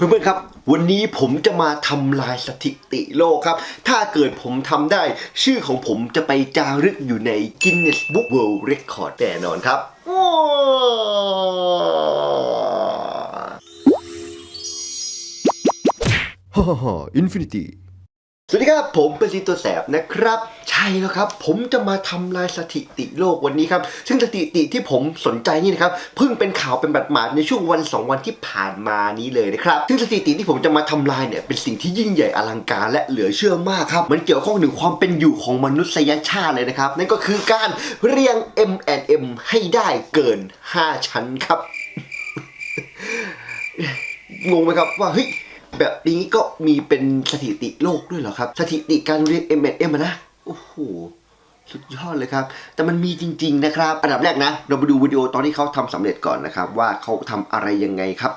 เพื่อนๆครับ วันนี้ผมจะมาทำลายสถิติโลกครับ ถ้าเกิดผมทำได้ ชื่อของผมจะไปจารึกอยู่ใน Guinness Book World Record แน่นอนครับว้าวฮ่าฮ่าอินฟินิตี้ สวัสดีครับ ผมเป็นซีตัวแสบนะครับ ใช่แล้วครับ ผมจะมาทำลายสถิติโลกวันนี้ครับ ซึ่งสถิติที่ผมสนใจนี่นะครับเพิ่งเป็นข่าวเป็นบัดหมาดในช่วงวันสองวันที่ผ่านมานี้เลยนะครับซึ่งสถิติที่ผมจะมาทำลายเนี่ยเป็นสิ่งที่ยิ่งใหญ่อลังการและเหลือเชื่อมากครับ มันเกี่ยวข้องถึงความเป็นอยู่ของมนุษยชาติเลยนะครับ นั่นก็คือการเรียง M M ให้ได้เกิน 5 ชั้นครับงงไหมครับว่าเฮ้ย แบบนี้ก็มีเป็นสถิติโลกด้วยเหรอครับ สถิติการเรียน M M นะ โอ้โห สุดยอดเลยครับ แต่มันมีจริง ๆ นะครับ อันดับแรกนะ เราไปดูวิดีโอตอนที่เขาทำสำเร็จก่อนนะครับ ว่าเขาทำอะไรยังไงครับ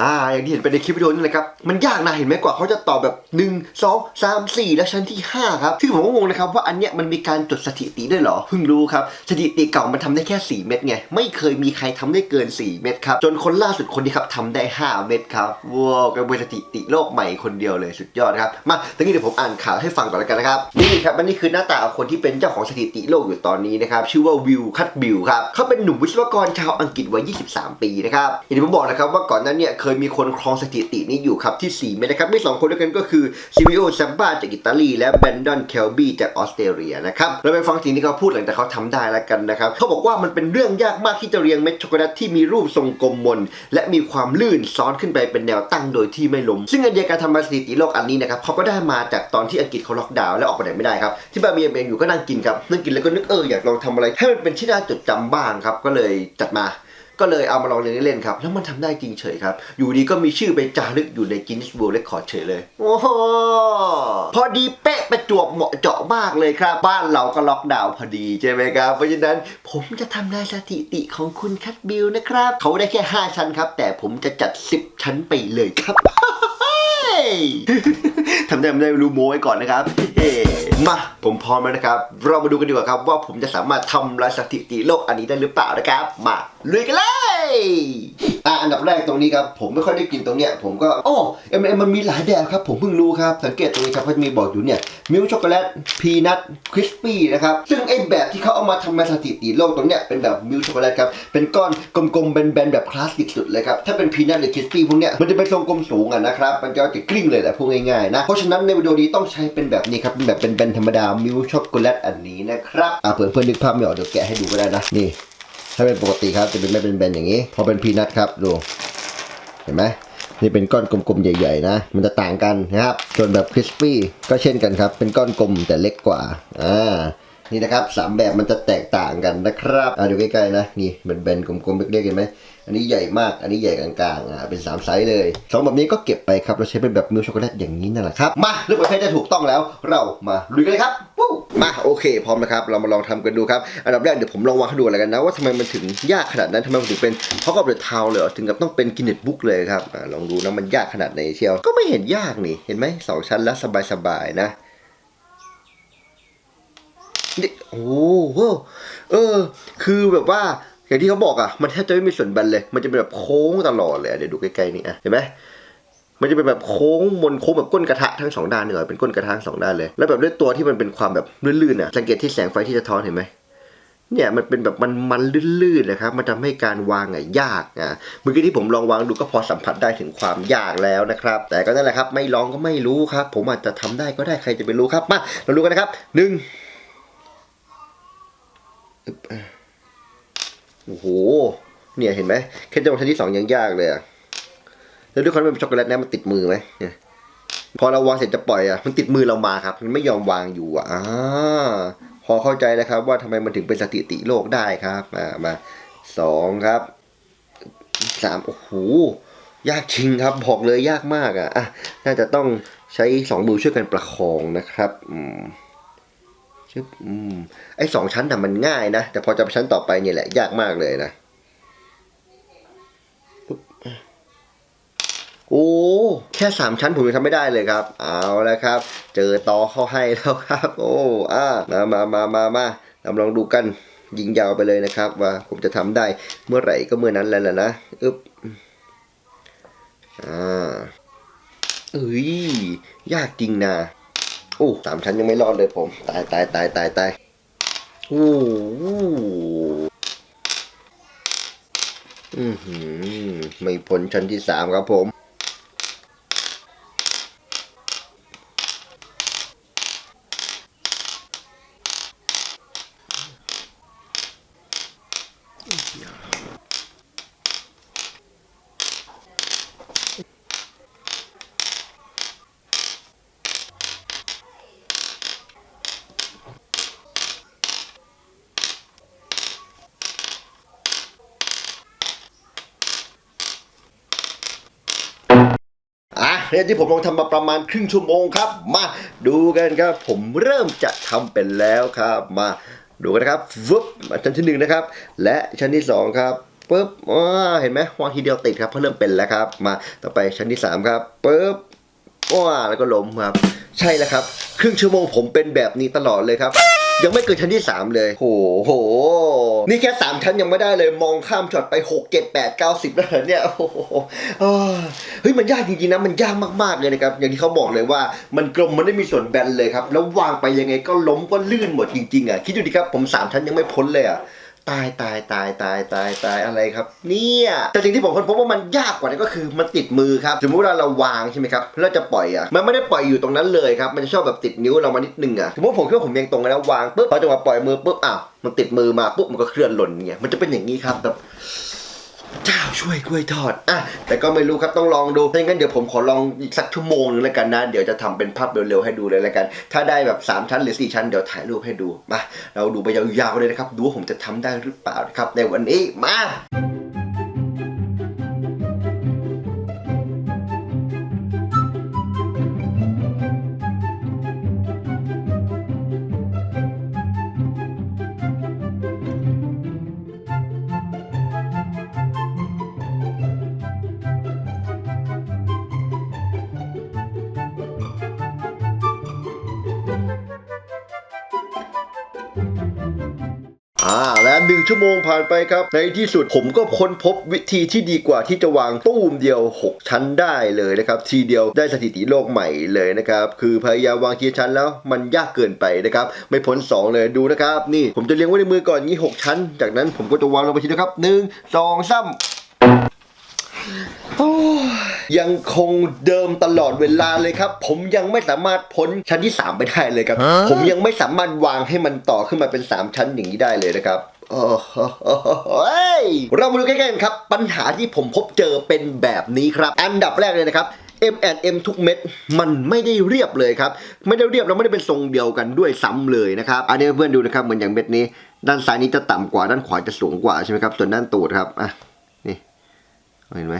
อ่าอย่างที่เห็นไปในคลิปวิดีโอนี่แหละครับ มันยากนะเห็นไหมกว่าเขาจะตอบแบบ 1 2 3 4 และชั้นที่ 5 ครับซึ่งผมก็งงนะครับว่าอันเนี้ยมันมีการจดสถิติด้วยเหรอเพิ่งรู้ครับสถิติเก่ามันทำได้แค่ 4 เม็ดไงไม่เคยมีใครทำได้เกิน 4 เม็ดครับจนคนล่าสุดคนนี้ครับทำได้ 5 เม็ดครับว้าวเป็นสถิติโลกใหม่คนเดียวเลยสุดยอดครับมาตอนนี้เดี๋ยวผมอ่านข่าวให้ฟังก่อนแล้วกันนะครับนี่ครับอันนี้คือหน้าตาของคนที่เป็นเจ้าของสถิติโลกอยู่ตอนนี้นะครับชื่อว่าวิลคัตบิลครับเขาเป็นหนุ่มวิศวกรชาวอังกฤษวัย 23 ปีนะครับอย่างที่ผมบอกนะครับว่าก่อนนั้นเนี่ยเคยมีคนครองสถิตินี้อยู่ครับที่ 4 เมนะครับ มีสองคนด้วยกันก็คือซิวิโอแซมบ้าจากอิตาลี และแบนดอนเคลบี้จากออสเตรเลียนะครับ เราไปฟังสิ่งที่เขาพูดหลังจากเขาทำได้แล้วกันนะครับ เขาบอกว่ามันเป็นเรื่องยากมากที่จะเรียงเม็ดช็อกโกแลตที่มีรูปทรงกลมมน และมีความลื่นซ้อนขึ้นไปเป็นแนวตั้งโดยที่ไม่ล้ม ซึ่งไอเดียการทำมาสถิติโลกอันนี้นะครับเขาก็ได้มาจากตอนที่อังกฤษเขาล็อกดาวน์และออกไปไหนไม่ได้ครับที่บ้านมีเองอยู่ก็นั่งกินครับนั่งกินแล้วก็นึกเอออยากลองทำอะไรให้มันเป็นที่น่าจดจำบ้างครับก็เลยจัดมา ก็เลยเอามาลองเล่นเล่นๆครับ แล้วมันทำได้จริงเฉยครับ อยู่ดีก็มีชื่อไปจารึกอยู่ใน Guinness World Record เฉยเลย โอ้โห พอดีเป๊ะประจวบเหมาะเจาะมากเลยครับ บ้านเราก็ล็อกดาวน์พอดีใช่ไหมครับ เพราะฉะนั้นผมจะทำลายสถิติของคุณคัตบิลนะครับ เขาได้แค่ 5 ชั้นครับ แต่ผมจะจัด 10 ชั้นไปเลยครับ ทำได้ไม่ได้รู้โม้ไว้ก่อนนะครับมาผมพร้อมแล้วนะครับ เรามาดูกันดีกว่าครับ ว่าผมจะสามารถทำลายสถิติโลกอันนี้ได้หรือเปล่านะครับ มาลุยกันเลยอะอันดับแรกตรงนี้ครับ ผมไม่ค่อยได้กินตรงเนี้ยผมก็โอ้เอ็มเอ็มมันมีหลายแบบครับ ผมเพิ่งรู้ครับ สังเกตตรงนี้ครับเขาจะมีบอกอยู่เนี่ยมิลช็อกโกแลตพีนัทคริสปี้นะครับ ซึ่งไอ้แบบที่เขาเอามาทำลายสถิติโลกตรงเนี้ยเป็นแบบมิลช็อกโกแลตครับเป็นก้อนกลมๆแบนๆแบบคลาสสิกสุดเลยครับถ้าเป็นพีนัทหรือคริสปี้พวกเนี้ยมันจะเป็นทรงกลมสูงอะนะครับมันจะจะกลิ้งเลยแหละพูดง่ายๆนะ เพราะฉะนั้นในวิดีโอนี้ต้องใช้เป็นแบบนี้ครับเป็นแบบเป็นแบนธรรมดามิลช็อกโกแลตอันนี้นะครับอ่าเพื่อนเพื่อนๆนึกภาพไม่ออกเดี๋ยวแกะให้ดูก็ได้นะนี่ ถ้าเป็นปกติครับจะเป็นไม่เป็นแบนๆอย่างนี้ พอเป็นพีนัทครับดูเห็นไหมนี่เป็นก้อนกลมๆ ใหญ่ ๆ นะ มันจะต่างกันนะครับ ส่วนแบบคริสปี้ก็เช่นกันครับ เป็นก้อนกลมแต่เล็กกว่า อ่า นี่นะครับสามแบบมันจะแตกต่างกันนะครับ อ่าดูใกล้ๆนะ นี่เป็นแบนๆกลมๆ เล็กๆ เห็นไหม อันนี้ใหญ่มาก อันนี้ใหญ่กลางๆอ่าเป็นสามไซส์เลยสองแบบนี้ก็เก็บไปครับ เราใช้เป็นแบบมิลช็อกโกแลตอย่างนี้นั่นแหละครับ มาเรื่องประเภทจะถูกต้องแล้ว เรามาลุยกันเลยครับมาโอเค พร้อมนะครับ เรามาลองทำกันดูครับ อันดับแรกเดี๋ยวผมลองวางให้ดูอะไรกันนะ ว่าทำไมมันถึงยากขนาดนั้นทำไมมันถึงเป็นเพราะกับเดอะทาวเลยเหรอถึงกับต้องเป็นกินเน็ตบุ๊กเลยครับอ่าลองดูนะมันยากขนาดไหนเชียว ก็ไม่เห็นยากนี่เห็นไหมสองชั้นแล้วสบายๆนะนี่โอ้โหเออ คือแบบว่า อย่างที่เขาบอกอะมันแทบจะไม่มีส่วนแบนเลย มันจะเป็นแบบโค้งตลอดเลยเดี๋ยวดูใกล้ๆนี่อะเห็นไหมมันจะเป็นแบบโค้งมนโค้งแบบก้นกระทะทั้งสองด้านเลยเป็นก้นกระทะทั้งสองด้านเลย แล้วแบบด้วยตัวที่มันเป็นความแบบลื่นๆอะสังเกตที่แสงไฟที่สะท้อนเห็นไหมเนี่ยมันเป็นแบบมันมันลื่นๆนะครับ มันทำให้การวางอะยากอะเมื่อกี้ที่ผมลองวางดูก็พอสัมผัสได้ถึงความยากแล้วนะครับ แต่ก็นั่นแหละครับ ไม่ลองก็ไม่รู้ครับ ผมอาจจะทำได้ก็ได้ใครจะไปรู้ครับมาเราดูกันนะครับหนึ่ง โอ้โห เนี่ยเห็นไหมแค่จังหวะที่สองยังยากเลยอะแล้วด้วยความเป็นช็อกโกแลตนะมันติดมือไหมเนี่ยพอเราวางเสร็จจะปล่อยอะมันติดมือเรามาครับ มันไม่ยอมวางอยู่อะอ่าพอเข้าใจแล้วครับ ว่าทำไมมันถึงเป็นสถิติโลกได้ครับมามาสองครับสามโอ้โหยากจริงครับบอกเลยยากมากอะอะน่าจะต้องใช้สองมือช่วยกันประคองนะครับอืมึบอืมไอ้สองชั้นน่ะมันง่ายนะ แต่พอจะไปชั้นต่อไปเนี่ยแหละยากมากเลยนะโอ้แค่สามชั้นผมยังทำไม่ได้เลยครับ เอาละครับ เจอต่อเข้าให้แล้วครับ โอ้อ่ามามามามามาเาลองดูกันยิงยาวไปเลยนะครับ ว่าผมจะทำได้เมื่อไหร่ก็เมื่อนั้นแล้วล่ะนะอึ๊บอ่าเอ้ยยากจริงนะ อู้สามชั้นยังไม่รอดเลยผม ตายตายตายตายตายโอ้โหอือหือไม่พ้นชั้นที่สามครับผม อะ เนี่ยที่ผมลองทำมาประมาณครึ่งชั่วโมงครับ มาดูกันครับ ผมเริ่มจะทำเป็นแล้วครับ มาดูกันนะครับวึบมาชั้นที่หนึ่งนะครับ และชั้นที่สองครับปึ๊บอ่าเห็นไหมวางทีเดียวติดครับเพราะเริ่มเป็นแล้วครับ มาต่อไปชั้นที่สามครับปึ๊บว้าแล้วก็ล้มครับ ใช่แล้วครับ ครึ่งชั่วโมงผมเป็นแบบนี้ตลอดเลยครับ ยังไม่เกินชั้นที่ 3 เลยโหโห นี่แค่ 3 ชั้นยังไม่ได้เลยมองข้ามช็อตไป 6 7 8 9 10แล้วเหรอเนี่ยโอ้โหอ่าเฮ้ยมันยากจริงๆนะมันยากมากๆเลยนะครับ อย่างที่เขาบอกเลยว่ามันกลมมันไม่มีส่วนแบนเลยครับ แล้ววางไปยังไงก็ล้มก็ลื่นหมดจริงๆอะคิดดูดิครับผม 3 ชั้นยังไม่พ้นเลยอะ ตายตายตายตายตายตายอะไรครับ เนี่ยแต่สิ่งที่ผมค้นพบว่ามันยากกว่านั้นก็คือมันติดมือครับสมมติเวลาเราวางใช่ไหมครับแล้วเราจะปล่อยอะมันไม่ได้ปล่อยอยู่ตรงนั้นเลยครับมันจะชอบแบบติดนิ้วเรามานิดนึงอะสมมติผมคิดว่าผมเองตรงแล้ววางปุ๊บพอจะมาปล่อยมือปุ๊บอ้าวมันติดมือมาปุ๊บมันก็เคลื่อนหล่นเงี้ยมันจะเป็นอย่างนี้ครับแบบ เจ้าช่วยกล้วยทอดอะแต่ก็ไม่รู้ครับต้องลองดูถ้าอย่างนั้นเดี๋ยวผมขอลองอีกสักชั่วโมงนึงแล้วกันนะ เดี๋ยวจะทำเป็นภาพเร็วๆให้ดูเลยแล้วกัน ถ้าได้แบบ 3 ชั้นหรือ 4 ชั้นเดี๋ยวถ่ายรูปให้ดูมาเราดูไปยาวๆเลยนะครับ ดูว่าผมจะทำได้หรือเปล่านะครับในวันนี้มา อ่าและหนึ่งชั่วโมงผ่านไปครับ ในที่สุดผมก็ค้นพบวิธีที่ดีกว่าที่จะวางตู้มเดียว 6 ชั้นได้เลยนะครับ ทีเดียวได้สถิติโลกใหม่เลยนะครับ คือพยายามวางทีละชั้นแล้วมันยากเกินไปนะครับ ไม่พ้น2 เลยดูนะครับ นี่ผมจะเลี้ยงไว้ในมือก่อนนี้ 6 ชั้น จากนั้นผมก็จะวางลงไปทีนะครับหนึ่งสองสามโอ้ ยยังคงเดิมตลอดเวลาเลยครับ ผมยังไม่สามารถพ้นชั้นที่ 3 ไปได้เลยครับ ผมยังไม่สามารถวางให้มันต่อขึ้นมาเป็น 3 ชั้นอย่างนี้ได้เลยนะครับโอ้โหยเรามาดูใกล้ๆกันครับ ปัญหาที่ผมพบเจอเป็นแบบนี้ครับ อันดับแรกเลยนะครับ M&M ทุกเม็ดมันไม่ได้เรียบเลยครับ ไม่ได้เรียบแล้วไม่ได้เป็นทรงเดียวกันด้วยซ้ำเลยนะครับ อันนี้เพื่อนดูนะครับเหมือนอย่างเม็ดนี้ ด้านซ้ายนี้จะต่ำกว่าด้านขวาจะสูงกว่าใช่ไหมครับ ส่วนด้านตูดครับอะนี่เห็นไหม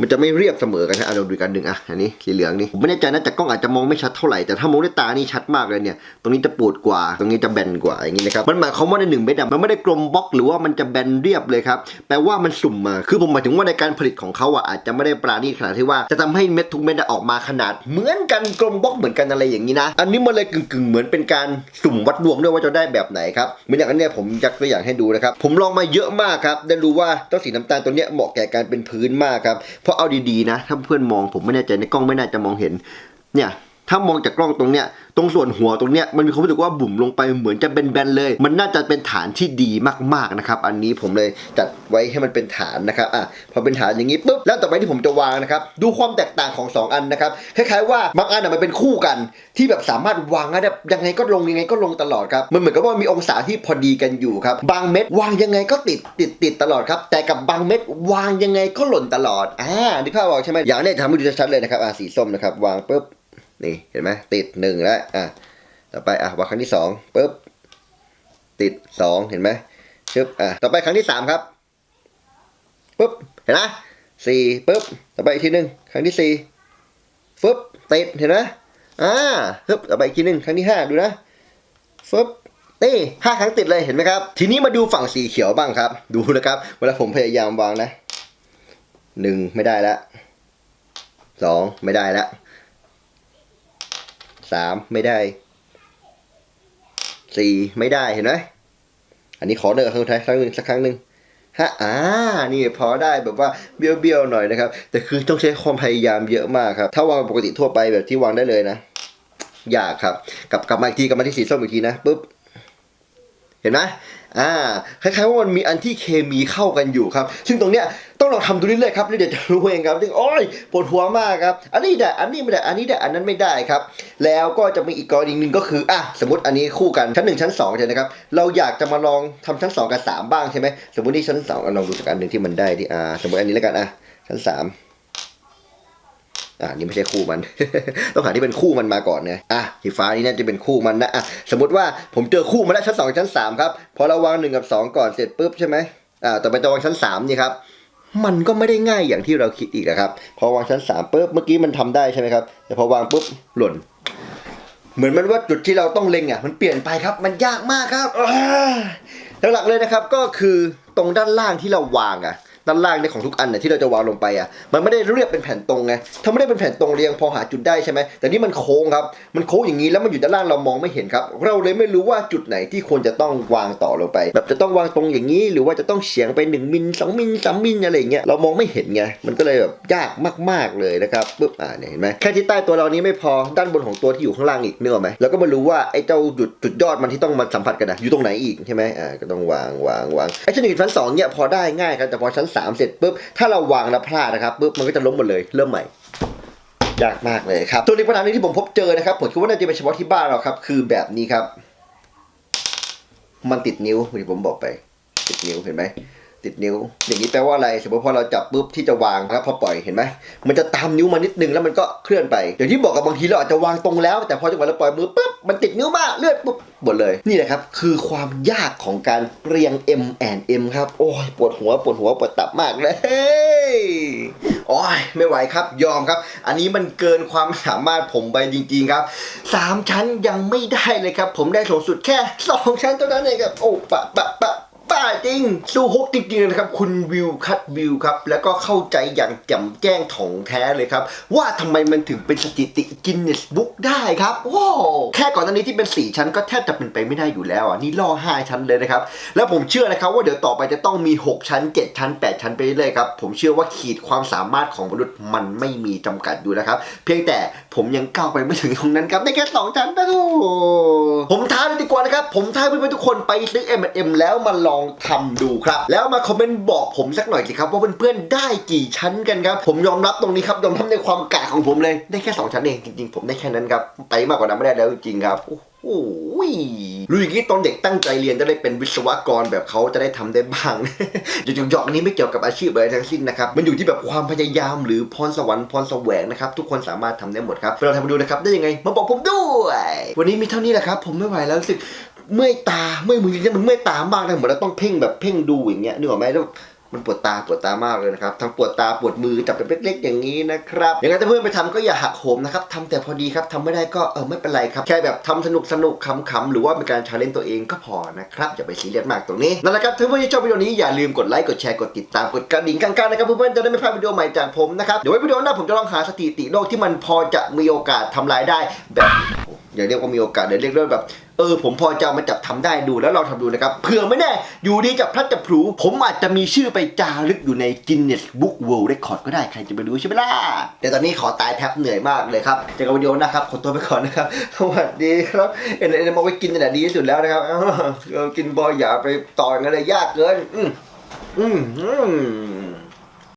มันจะไม่เรียบเสมอกันนะอะเราดูกันหนึ่งอะอันนี้สีเหลืองนี่ผมไม่แน่ใจนะแต่กล้องอาจจะมองไม่ชัดเท่าไหร่แต่ถ้ามองด้วยตานี่ชัดมากเลยเนี่ยตรงนี้จะปูดกว่า ตรงนี้จะแบนกว่าอย่างนี้นะครับมันหมายความว่าในหนึ่งเม็ดมันไม่ได้กลมบล็อกหรือว่ามันจะแบนเรียบเลยครับแปลว่ามันสุ่มมาคือผมหมายถึงว่าในการผลิตของเขาอะอาจจะไม่ได้ปราณีตขนาดที่ว่าจะทำให้เม็ดทุกเม็ดออกมาขนาด เหมือนกันกลมบล็อกเหมือนกันอะไรอย่างนี้นะ อันนี้มันเลยกึ่งๆเหมือนเป็นการสุ่มวัดดวงด้วยว่าจะได้แบบไหนครับเหมือนอย่างอันเนี้ยผมยกตัวอย่างให้ดูนะครับผมลองมาเยอะมากครับได้รู้ว่าเจ้าสีน้ำตาลตัวเนี้ยเหมาะแก่การเป็นพื้นมากครับเพราะเอาดีๆนะ ถ้าเพื่อนมองผมไม่แน่ใจในกล้องไม่น่าจะมองเห็น เนี่ย ถ้ามองจากกล้องตรงเนี้ยตรงส่วนหัวตรงเนี้ยมันมีความรู้สึกว่าบุ่มลงไปเหมือนจะเป็นแบนเลย มันน่าจะเป็นฐานที่ดีมากๆนะครับ อันนี้ผมเลยจัดไว้ให้มันเป็นฐานนะครับอะพอเป็นฐานอย่างนี้ปุ๊บแล้วต่อไปที่ผมจะวางนะครับดูความแตกต่างของ 2 อันนะครับคล้ายๆว่าบางอันอะมันเป็นคู่กัน ที่แบบสามารถวางได้ยังไงก็ลงยังไงก็ลงตลอดครับมันเหมือนกับว่ามีองศาที่พอดีกันอยู่ครับบางเม็ดวางยังไงก็ติดติดติดตลอดครับแต่กับบางเม็ดวางยังไงก็หล่นตลอดอ่านึกภาพออกใช่ไหมอย่างเนี้ยทำให้ดูชัดเลยนะครับอ่าสีส้มนะครับวางปุ๊บ นี่เห็นไหมติดหนึ่งแล้วอะต่อไปอะวางครั้งที่สองปุ๊บติดสองเห็นไหมชึบอะต่อไปครั้งที่สามครับปุ๊บเห็นไหมสี่ปุ๊บต่อไปอีกทีหนึ่งครั้งที่สี่ฟึบติดเห็นไหมอ่าฟึบต่อไปอีกทีหนึ่งครั้งที่ห้าดูนะฟึบนี่ห้าครั้งติดเลยเห็นไหมครับ ทีนี้มาดูฝั่งสีเขียวบ้างครับ ดูนะครับ เวลาผมพยายามวางนะหนึ่งไม่ได้แล้วสองไม่ได้ละ สามไม่ได้สี่ไม่ได้เห็นไหมอันนี้ขอเดินครั้งสุดท้ายครั้งหนึ่งสักครั้งหนึ่งฮะอ่า นี่พอได้แบบว่าเบี้ยวๆหน่อยนะครับ แต่คือต้องใช้ความพยายามเยอะมากครับ ถ้าวางปกติทั่วไปแบบที่วางได้เลยนะ ยากครับ กลับกลับมาอีกทีกลับมาที่สีส้มอีกทีนะปุ๊บ เห็นไหมอ่าคล้ายๆว่ามันมีอันที่เคมีเข้ากันอยู่ครับ ซึ่งตรงเนี้ยต้องลองทำดูเรื่อยๆครับแล้วเดี๋ยวจะรู้เองครับซึ่งโอ้ยปวดหัวมากครับ อันนี้ได้ อันนี้ไม่ได้ อันนี้ได้ อันนั้นไม่ได้ครับ แล้วก็จะมีอีกกรณีหนึ่งก็คือ อะ สมมติอันนี้คู่กัน ชั้นหนึ่งชั้นสองใช่ไหมครับ เราอยากจะมาลองทำชั้นสองกับสามบ้างใช่ไหม สมมติที่ชั้นสองลองดูสักอันหนึ่งที่มันได้ที่อ่า สมมติอันนี้แล้วกันอะ ชั้นสาม อ่านี่ไม่ใช่คู่มัน ต้องหาที่เป็นคู่มันมาก่อนนะอะสีฟ้านี่น่าจะเป็นคู่มันนะอะสมมติว่าผมเจอคู่มาแล้วชั้นสองชั้นสามครับพอเราวางหนึ่งกับสองก่อนเสร็จปุ๊บใช่ไหมอ่าต่อไปจะวางชั้นสามนี่ครับมันก็ไม่ได้ง่ายอย่างที่เราคิดอีกอะครับ พอวางชั้นสามปุ๊บเมื่อกี้มันทำได้ใช่ไหมครับแต่พอวางปุ๊บหล่น เหมือนมันว่าจุดที่เราต้องเล็งอะมันเปลี่ยนไปครับ มันยากมากครับหลักๆเลยนะครับก็คือตรงด้านล่างที่เราวางอะ ด้านล่างในยของทุกอันเนี่ยที่เราจะวางลงไปอะมันไม่ได้เรียบเป็นแผ่นตรงไงถ้าไม่ได้เป็นแผ่นตรงเรียงพอหาจุดได้ใช่ไหมแต่นี่มันโค้งครับมันโค้งอย่างนี้แล้วมันอยู่ด้านล่างเรามองไม่เห็นครับ เราเลยไม่รู้ว่าจุดไหนที่ควรจะต้องวางต่อลงไป แบบจะต้องวางตรงอย่างนี้ หรือว่าจะต้องเฉียงไป1มิล2มิล3มิลอะไรเงี้ยเรามองไม่เห็นไงมันก็เลยแบบยากมาก ๆเลยนะครับปึ๊บอ่าเนี่ยเห็นไหมแค่ที่ใต้ตัวเรานี้ไม่พอด้านบนของตัวที่อยู่ข้างล่างอีกเนื้ออกไหมแล้วก็มารู้ว่าไอ้เจ้าจุดจุดยอดมันที่ต้องมาสัมผัสกันนะอยู่ตรงไหนอีกใช่ไหมอ่าก็ต้องวางวางวางไอ้ชั้นหนึ่งชั้นสองเนี่ยพอได้ง่ายครับแต่พอชั้นสามเสร็จปุ๊บถ้าเราวางแล้วพลาดนะครับปุ๊บมันก็จะล้มหมดเลย เริ่มใหม่ยากมากเลยครับตัวนี้ปัญหานึงที่ผมพบเจอนะครับผมคิดว่าน่าจะเป็นเฉพาะที่บ้านเราครับ คือแบบนี้ครับ มันติดนิ้วที่ผมบอกไป ติดนิ้วเห็นไหม ติดนิ้ว อย่างนี้แปลว่าอะไร สมมติพอเราจับปุ๊บที่จะวางแล้วพอปล่อยเห็นไหมมันจะตามนิ้วมานิดนึงแล้วมันก็เคลื่อนไปอย่างที่บอกกับบางทีเราอาจจะวางตรงแล้ว แต่พอจังหวะเราปล่อยมือปุ๊บมันติดนิ้วมากเลือนปุ๊บหมดเลยนี่แหละครับคือความยากของการเรียง M and M ครับ โอ้ยปวดหัวปวดหัวปวดตับมากเลยโอ้ยไม่ไหวครับยอมครับ อันนี้มันเกินความสามารถผมไปจริง ๆครับสามชั้นยังไม่ได้เลยครับ ผมได้สูงสุดแค่สองชั้นเท่านั้นเองครับโอ้ปะปะปะ ป้าจริง สู้ฮกจริงๆเลยนะครับ คุณวิวคัดวิวครับ แล้วก็เข้าใจอย่างแจ่มแจ้งถ่องแท้เลยครับ ว่าทำไมมันถึงเป็นสถิติกินเนสบุ๊กได้ครับว้าวแค่ก่อนหน้านี้ที่เป็น 4 ชั้นก็แทบจะเป็นไปไม่ได้อยู่แล้วอะ นี่ล่อ 5 ชั้นเลยนะครับ แล้วผมเชื่อนะครับว่าเดี๋ยวต่อไปจะต้องมี 6 ชั้น 7 ชั้น 8 ชั้นไปเรื่อยๆครับ ผมเชื่อว่าขีดความสามารถของมนุษย์มันไม่มีจำกัดอยู่นะครับ เพียงแต่ผมยังก้าวไปไม่ถึงตรงนั้นครับได้แค่สองชั้นนะโอ้โหผมท้าเลยดีกว่านะครับผมท้าเพื่อนๆทุกคนไปซื้อ M&M แล้วมาลองทำดูครับ แล้วมาคอมเมนต์บอกผมสักหน่อยสิครับ ว่าเพื่อนๆได้กี่ชั้นกันครับ ผมยอมรับตรงนี้ครับยอมรับในความกะของผมเลยได้แค่สองชั้นเองจริงๆผมได้แค่นั้นครับไปมากกว่านั้นไม่ได้แล้วจริงๆครับโอ้โหรู้อย่างนี้ตอนเด็กตั้งใจเรียนจะได้เป็นวิศวกรแบบเขาจะได้ทำได้บ้างหยอกๆนี้ไม่เกี่ยวกับอาชีพอะไรทั้งสิ้นนะครับ มันอยู่ที่แบบความพยายามหรือพรสวรรค์พรแสวงนะครับ ทุกคนสามารถทำได้หมดครับไปลองทำดูนะครับ ได้ยังไง มาบอกผมด้วย วันนี้มีเท่านี้แหละครับ ผมไม่ไหวแล้วรู้สึก เมื่อยตาเมื่อยมือจริงๆมันเมื่อยตามากเลยเหมือนเราต้องเพ่งแบบเพ่งดูอย่างเงี้ยนึกออกไหมแล้วมันปวดตาปวดตามากเลยนะครับทั้งปวดตาปวดมือจับเป็นเล็กๆอย่างนี้นะครับอย่างนั้นถ้าเพื่อนไปทำก็อย่าหักโหมนะครับทำแต่พอดีครับทำไม่ได้ก็เออไม่เป็นไรครับแค่แบบทำสนุกสนุกขำๆหรือว่าเป็นการชาเลนจ์ตัวเองก็พอนะครับอย่าไปซีเรียสมากตรงนี้นั่นแหละครับถ้าเพื่อนๆชอบวิดีโอนี้อย่าลืมกดไลค์กดแชร์กดติดตามกดกระดิ่งกลางๆนะครับเพื่อนๆจะได้ไม่พลาดวิดีโอใหม่จากผมนะครับเดี๋ยวไว้วิดีโอหน้าผมจะลองหาสถิติโลกที่มันพอจะมีโอกาสทำรายได้แบบอย่าเรียกว่ามีโอกาสเดี๋ยวเรียกว่าแบบ ออผมพอจะมาจับทำได้ดูแล้วลองทำดูนะครับเผื่อไม่แน่อยู่ดีจับพลัดจับผลูผมอาจจะมีชื่อไปจารึกอยู่ใน Guinness Book World Record ก็ได้ใครจะไปรู้ใช่ไหมล่ะแต่ตอนนี้ขอตายแทบเหนื่อยมากเลยครับเจอกันวิดีโอหนะครับขอตัวไปก่อนนะครับสวัสดีครับเอ็นเอ็นมาไว้กินนี่ดีที่สุดแล้วนะครับเออกินบอยอย่าไปต่อย่างนั้นเลยยากเกิน อืมอืมอืม